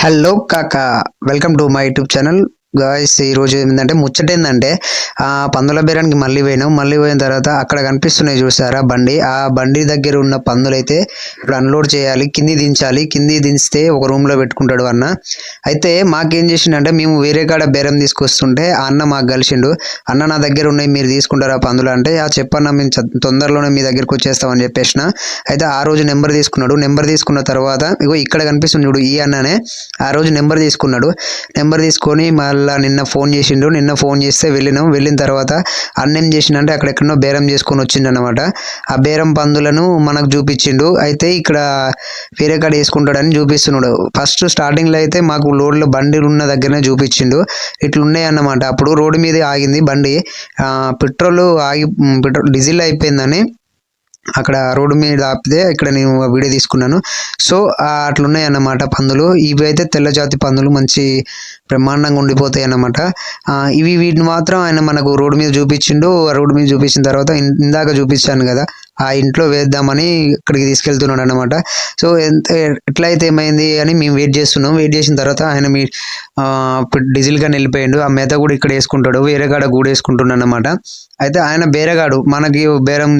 Hello కాకా welcome to my YouTube channel guys ఈరోజు ఏంటంటే ముచ్చట ఏంటంటే ఆ పందుల బేరానికి మళ్ళీ పోయినాం. మళ్ళీ పోయిన తర్వాత అక్కడ కనిపిస్తున్నాయి చూసారా బండి. ఆ బండి దగ్గర ఉన్న పందులు అయితే ఇప్పుడు అన్లోడ్ చేయాలి కింది దించాలి. కింది దించితే ఒక రూమ్లో పెట్టుకుంటాడు అన్న. అయితే మాకేం చేసిండంటే మేము వేరే కాడ బేరం తీసుకొస్తుంటే ఆ అన్న మాకు కలిసిండు. అన్న నా దగ్గర ఉన్నాయి మీరు తీసుకుంటారా పందులు? అంటే ఆ చెప్పన్న మేము తొందరలోనే మీ దగ్గరికి వచ్చేస్తామని చెప్పేసిన. అయితే ఆ రోజు నెంబర్ తీసుకున్నాడు. నెంబర్ తీసుకున్న తర్వాత ఇగో ఇక్కడ కనిపిస్తుంది చూడు ఈ అన్ననే. ఆ రోజు నెంబర్ తీసుకున్నాడు. నెంబర్ తీసుకొని మళ్ళీ నిన్న ఫోన్ చేసిండు నిన్న ఫోన్ చేస్తే వెళ్ళినాం. వెళ్ళిన తర్వాత అన్నేం చేసిండంటే అక్కడెక్కడో బేరం చేసుకొని వచ్చిండు అనమాట ఆ బేరం పందులను మనకు చూపించిండు. అయితే ఇక్కడ వేరే కాడ వేసుకుంటాడని చూపిస్తున్నాడు. ఫస్ట్ స్టార్టింగ్లో అయితే మాకు లోడ్లో బండి ఉన్న దగ్గరనే చూపించిండు. ఇట్లున్నాయి అన్నమాట. అప్పుడు రోడ్డు మీద ఆగింది బండి. పెట్రోల్ ఆగి పెట్రోల్ డీజిల్ అయిపోయిందని అక్కడ రోడ్డు మీద ఆపితే ఇక్కడ నేను వీడియో తీసుకున్నాను. సో అట్లున్నాయి అన్నమాట పందులు. ఇవి అయితే తెల్లజాతి పందులు మంచి బ్రహ్మాండంగా ఉండిపోతాయి అన్నమాట ఇవి వీటిని మాత్రం ఆయన మనకు రోడ్డు మీద చూపించిండు. ఆ రోడ్డు మీద చూపించిన తర్వాత ఇందాక చూపించాను కదా. ఆ ఇంట్లో వేద్దామని ఇక్కడికి తీసుకెళ్తున్నాడు అనమాట సో ఎంత ఎట్లయితే ఏమైంది అని మేము వెయిట్ చేస్తున్నాం. వెయిట్ చేసిన తర్వాత ఆయన మీ డీజిల్గా డీజిల్ వెళ్ళిపోయిండు. ఆ మేత కూడా ఇక్కడ వేసుకుంటాడు. వేరే కాడ కూడా వేసుకుంటున్నాడు అనమాట అయితే ఆయన బేరగాడు. మనకి బేరం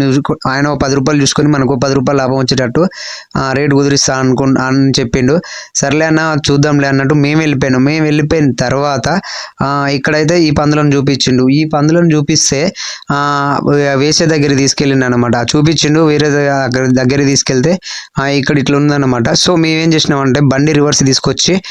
ఆయన ఓ పది రూపాయలు చూసుకొని మనకు పది రూపాయలు లాభం వచ్చేటట్టు రేటు కుదిరిస్తా అనుకు అని చెప్పిండు. సర్లే అన్న చూద్దాంలే అన్నట్టు మేము వెళ్ళిపోయాను. మేము వెళ్ళిపోయిన తర్వాత ఇక్కడైతే ఈ పందులను చూపించిండు. ఈ పందులను చూపిస్తే వేసే దగ్గర తీసుకెళ్ళిండు అనమాట చూపించిండు వేరే దగ్గర దగ్గర తీసుకెళ్తే ఇక్కడ ఇట్లా ఉందన్నమాట. సో మేమేం చేసినామంటే బండి రివర్స్ తీసుకొచ్చి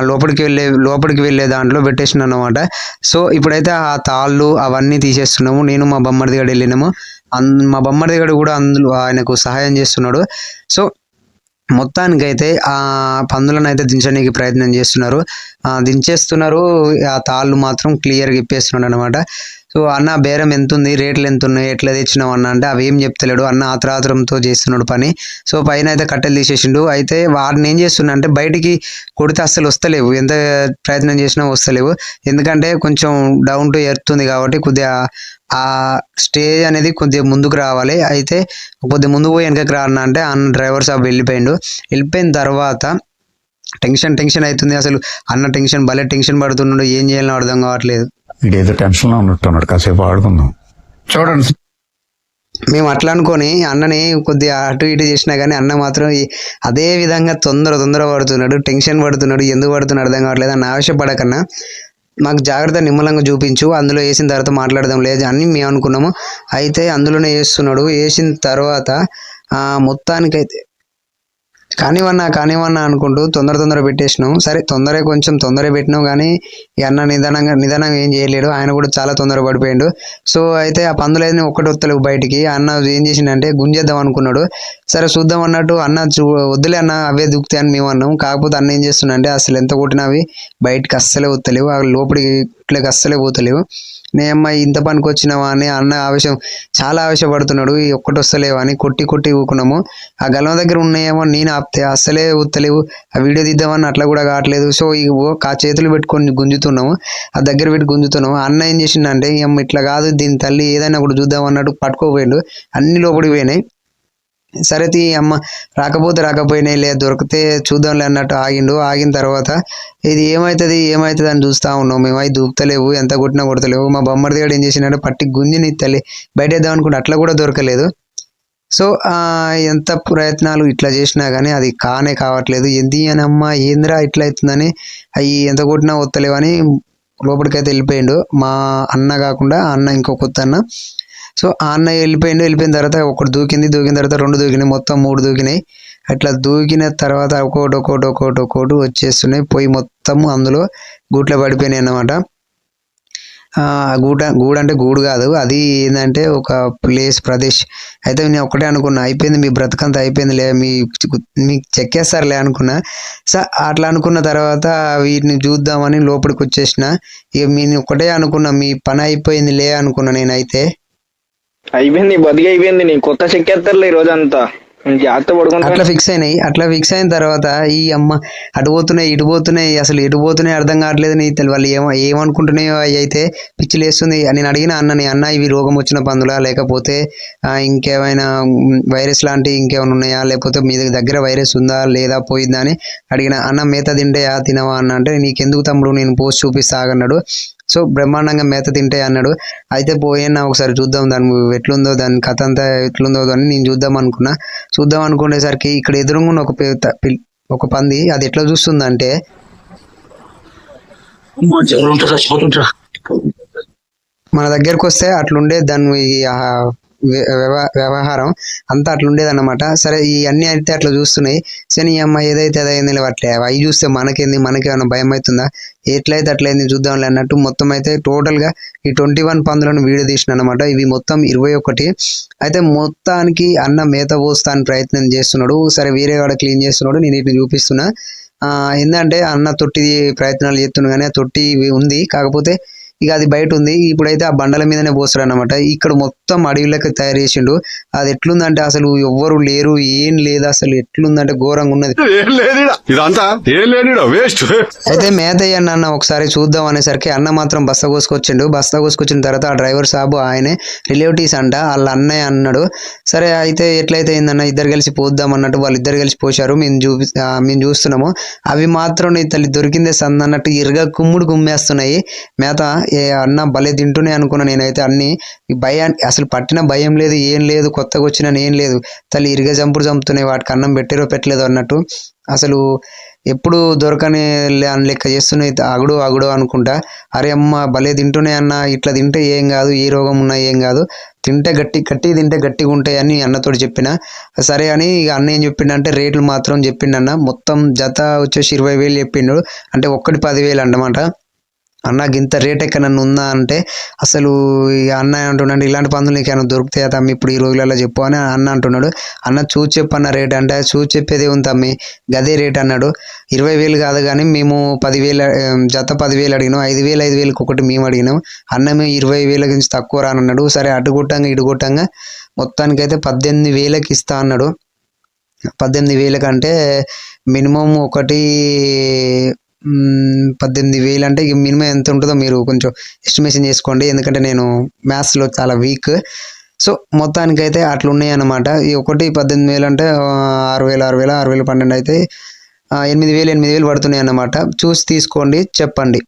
లోపలికి వెళ్ళే లోపలికి వెళ్ళే దాంట్లో పెట్టేసిన అనమాట సో ఇప్పుడైతే ఆ తాళ్ళు అవన్నీ తీసేస్తున్నాము. నేను మా బొమ్మడి దగ్గర వెళ్ళినాము. అన్- మా బొమ్మడి దగ్గర కూడా అందులో ఆయనకు సహాయం చేస్తున్నాడు. సో మొత్తానికైతే ఆ పందులను అయితే దించడానికి ప్రయత్నం చేస్తున్నారు. దించేస్తున్నారు. ఆ తాళ్ళు మాత్రం క్లియర్గా ఇప్పేస్తున్నాడు అనమాట సో అన్న బేరం ఎంత ఉంది రేట్లు ఎంత ఉన్నాయి ఎట్లా తెచ్చినావు అన్న? అంటే అవి ఏం చెప్తలేడు. అన్న ఆత్రాత్రంతో చేస్తున్నాడు పని. సో పైన అయితే కట్టెలు తీసేసిండు. అయితే వాడిని ఏం చేస్తున్నా అంటే బయటికి కొడితే అస్సలు వస్తలేవు. ఎంత ప్రయత్నం చేసినా వస్తలేవు. ఎందుకంటే కొంచెం డౌన్ టు ఎర్త్ ఉంది కాబట్టి కొద్దిగా ఆ స్టేజ్ అనేది కొద్దిగా ముందుకు రావాలి. అయితే కొద్దిగా ముందుకు పోయి వెనకకి రా అన్న అంటే అన్న డ్రైవర్ సాబ్ వెళ్ళిపోయిండు. వెళ్ళిపోయిన తర్వాత టెన్షన్ టెన్షన్ అవుతుంది అసలు. అన్న టెన్షన్ భలే టెన్షన్ పడుతున్నాడు. ఏం చేయాలో అర్థం కావట్లేదు. వీడేదో టెన్షన్లో ఉన్నట్టున్నాడు. కాసేపు ఆడుకుందాం. చూడండి మేము అట్లా అనుకొని అన్నని కొద్దిగా అటు ఇటు చేసినా కానీ అన్న మాత్రం అదే విధంగా తొందర తొందర పడుతున్నాడు టెన్షన్ పడుతున్నాడు ఎందుకు పడుతున్నాడు అర్థం కావట్లేదు అన్న ఆవేశపడకన్నా మాకు జాగ్రత్త నిమ్మలంగా చూపించు అందులో వేసిన తర్వాత మాట్లాడదాం లేదు అని మేము అనుకున్నాము. అయితే అందులోనే వేస్తున్నాడు. వేసిన తర్వాత మొత్తానికైతే కానివన్నా కానివన్నా అనుకుంటూ తొందర తొందర పెట్టేసినాం. సరే తొందరే కొంచెం తొందర పెట్టినాం కానీ ఈ అన్న నిదానంగా నిదానంగా ఏం చేయలేడు. ఆయన కూడా చాలా తొందర పడిపోయాడు. సో అయితే ఆ పందులైన ఒక్కటి వస్తలేవు బయటికి. అన్న ఏం చేసిండంటే గుంజేద్దాం అనుకున్నాడు. సరే చూద్దాం అన్నట్టు అన్న చూ వద్దులే అన్న అవే దుక్కుతాయి అని మేము అన్నాం. కాకపోతే అన్న ఏం చేస్తుండే అసలు ఎంత కొట్టినా అవి బయటికి అస్సలే వత్తలేవు. ఆ లోపలికి ఇట్లకి అస్సలే పోతలేవు. నేమ్మ ఇంత పనికి వచ్చినావా అని అన్న ఆవేశం చాలా ఆవేశపడుతున్నాడు. ఈ ఒక్కటి వస్తలేవా? అని కొట్టి కొట్టి ఊకున్నాము. ఆ గలం దగ్గర ఉన్నాయేమో నేను ఆపితే అస్సలే ఊతలేవు ఆ వీడియో తీద్దామని అట్లా కూడా కావట్లేదు. సో ఈ కా చేతులు పెట్టుకొని గుంజుతున్నాము. ఆ దగ్గర పెట్టి గుంజుతున్నాము. అన్న ఏం చేసిండంటే ఇట్లా కాదు దీని తల్లి ఏదైనా కూడా చూద్దాం అన్నట్టు పట్టుకోపోయిండు. అన్ని లోపలికి పోయినాయి. సరే తీ అమ్మ రాకపోతే రాకపోయినాయి లే దొరికితే చూద్దాంలే అన్నట్టు ఆగిండు. ఆగిన తర్వాత ఇది ఏమవుతుంది ఏమవుతుంది అని చూస్తా ఉన్నాం మేము. అవి దూకుతలేవు ఎంత కొట్టినా కొడతలేవు. మా బొమ్మడి దగ్గర ఏం చేసినాడు పట్టి గుంజిని తల్లి బయట వేద్దాం అనుకుంటే అట్లా కూడా దొరకలేదు. సో ఎంత ప్రయత్నాలు ఇట్లా చేసినా కానీ అది కానే కావట్లేదు. ఎంది అని అమ్మ ఏందిరా ఇట్లా అవుతుందని అవి ఎంత కొట్టినా వస్తలేవని లోపలికైతే వెళ్ళిపోయిండు. మా అన్న కాకుండా అన్న ఇంకో కొత్త అన్న. సో ఆ అన్న వెళ్ళిపోయిండు వెళ్ళిపోయిన తర్వాత ఒకటి దూకింది దూకిన తర్వాత రెండు దూకినాయి మొత్తం మూడు దూకినాయి. అట్లా దూకిన తర్వాత ఒక్కోటి ఒక్కోటి ఒక్కోటి ఒక్కోటి వచ్చేస్తున్నాయి. పోయి మొత్తం అందులో గూట్లో పడిపోయినాయి అన్నమాట. ఆ గూడ గూడు అంటే గూడు కాదు. అది ఏంటంటే ఒక ప్లేస్ ప్రదేశ్. అయితే నేను ఒకటే అనుకున్నా అయిపోయింది మీ బ్రతకంత అయిపోయింది లే మీ మీకు చెక్కేస్తారులే అనుకున్నా. సో అట్లా అనుకున్న తర్వాత వీటిని చూద్దామని లోపలికి వచ్చేసిన. ఇక నేను ఒకటే అనుకున్నా మీ పని అయిపోయింది లే అనుకున్నా నేనైతే. అయిపోయింది బతికి అయిపోయింది నీ కొత్త చెక్కేస్తారులే ఈ రోజంతా. జాగ్రత్త పడుకుంటా. అట్లా ఫిక్స్ అయినాయి. అట్లా ఫిక్స్ అయిన తర్వాత ఈ అమ్మ అటు పోతున్నాయి ఇటు పోతున్నాయి. అసలు ఎటు పోతున్నాయి అర్థం కావట్లేదు నీ తెలు- వాళ్ళు ఏమ ఏమనుకుంటున్నాయో అవి అయితే పిచ్చి లేస్తుంది. నేను అడిగిన అన్నని అన్న ఇవి రోగం వచ్చిన పందులా? లేకపోతే ఆ, ఇంకేమైనా వైరస్ లాంటి ఇంకేమైనా ఉన్నాయా? లేకపోతే మీ దగ్గర వైరస్ ఉందా? లేదా? పోయిందా అని అడిగిన అన్న మేత తింటే ఆ తినవా? అన్న అంటే నీకెందుకు తమ్ముడు? నేను పోస్ట్ చూపిస్తా అన్నాడు. సో బ్రహ్మాండంగా మేత తింటే అన్నాడు. అయితే పోయినా ఒకసారి చూద్దాం దాని ఎట్లుందో దాని కథ అంతా ఎట్లుందో అని నేను చూద్దాం అనుకున్నా. చూద్దాం అనుకునేసరికి ఇక్కడ ఎదురుగా ఉన్న ఒక ఒక పంది అది ఎట్లా చూస్తుందంటే మన దగ్గరకు వస్తే అట్లుండే దాని ఆ వ్య- వ్యవ- వ్యవహారం అంతా అట్లుండేది అనమాట సరే ఈ అన్ని అయితే అట్లా చూస్తున్నాయి. సరే ఈ అమ్మాయి ఏదైతే అదైంది అట్లే అవి చూస్తే మనకేంది? మనకేమైనా భయం అవుతుందా ఎట్లయితే అట్లయింది చూద్దాంలే అన్నట్టు మొత్తం అయితే టోటల్గా ఈ ట్వంటీ వన్ పందులను వీడియో తీసిన అనమాట ఇవి మొత్తం ఇరవై ఒకటి. అయితే మొత్తానికి అన్న మేత పోస్తానికి ప్రయత్నం చేస్తున్నాడు. సరే వేరే వాడు క్లీన్ చేస్తున్నాడు. నేను వీటిని చూపిస్తున్నా. ఏంటంటే అన్న తొట్టి ప్రయత్నాలు చేస్తున్నాను కానీ తొట్టి ఉంది. కాకపోతే ఇక అది బయట ఉంది. ఇప్పుడైతే ఆ బండల మీదనే పోస్తాడు అనమాట ఇక్కడ మొత్తం అడవిలోకి తయారు చేసిండు. అది ఎట్లుందంటే అసలు ఎవ్వరు లేరు ఏం లేదు అసలు ఎట్లుందంటే ఘోరంగా ఉన్నది. అయితే మేత అయ్యన్న అన్న ఒకసారి చూద్దాం అనేసరికి అన్న మాత్రం బస్తా కోసుకొచ్చిండు. బస్తా కోసుకొచ్చిన తర్వాత ఆ డ్రైవర్ సాబు ఆయనే రిలేటివ్స్ అంట. వాళ్ళ అన్నయ్య అన్నాడు. సరే అయితే ఎట్లయితే ఏందన్న ఇద్దరు కలిసి పోద్దాం అన్నట్టు వాళ్ళు ఇద్దరు కలిసి పోశారు. మేము చూపి మేము చూస్తున్నాము. అవి మాత్రం తల్లి దొరికిందే సంద అన్నట్టు ఇరుగా కుమ్ముడు కుమ్మేస్తున్నాయి. మేత ఏ అన్న భలే తింటూనే అనుకున్నా నేనైతే అన్ని. ఈ భయాన్ని అసలు పట్టిన భయం లేదు ఏం లేదు కొత్తగా వచ్చిన ఏం లేదు. తల్లి ఇరుగ జంపుడు చంపుతున్నాయి వాటికి అన్నం పెట్టారో పెట్టలేదు అన్నట్టు. అసలు ఎప్పుడు దొరకని లే- అని లెక్క చేస్తున్నాయి అగుడు అగుడు అనుకుంటా. అరే అమ్మ భలే తింటూనే అన్న ఇట్లా తింటే ఏం కాదు ఏ రోగం ఉన్నా ఏం కాదు. తింటే గట్టి గట్టి తింటే గట్టిగా ఉంటాయి అని చెప్పిన. సరే అని ఇక అన్న ఏం చెప్పిండంటే రేట్లు మాత్రం చెప్పిండన్న. మొత్తం జత వచ్చేసి ఇరవై వేలు చెప్పిండు. అంటే ఒక్కటి పదివేలు అన్నమాట. అన్న ఇంత రేట్ ఎక్కడ నన్ను ఉందా అంటే అసలు ఈ అన్న అంటున్నాడు ఇలాంటి పందులు నీకు ఏమైనా దొరుకుతాయా తమ్మి? ఇప్పుడు ఈ రోజులలో చెప్పు అని అన్న అంటున్నాడు. అన్న చూసి చెప్పన్న రేట్ అంటే చూసి చెప్పేది ఉంది తమ్మి? గదే రేట్ అన్నాడు. ఇరవై వేలు కాదు కానీ మేము పదివేలు జత పదివేలు అడిగినాం. ఐదు వేలు ఐదు వేలకు ఒకటి మేము అడిగినాం. అన్న మేము ఇరవై వేల నుంచి తక్కువ రానన్నాడు. సరే అటు కొట్టంగా ఇటు కొట్టంగా మొత్తానికైతే పద్దెనిమిది వేలకి ఇస్తా అన్నాడు. పద్దెనిమిది వేలకంటే మినిమం ఒకటి పద్దెనిమిది వేలు అంటే ఇక మినిమం ఎంత ఉంటుందో మీరు కొంచెం ఎస్టిమేషన్ చేసుకోండి. ఎందుకంటే నేను మ్యాథ్స్లో చాలా వీక్ సో మొత్తానికైతే అట్లా ఉన్నాయి అన్నమాట ఈ ఒకటి పద్దెనిమిది వేలు అంటే ఆరు వేలు ఆరు వేలు ఆరు వేలు పన్నెండు అయితే ఎనిమిది వేలు ఎనిమిది వేలు పడుతున్నాయి అన్నమాట చూసి తీసుకోండి చెప్పండి.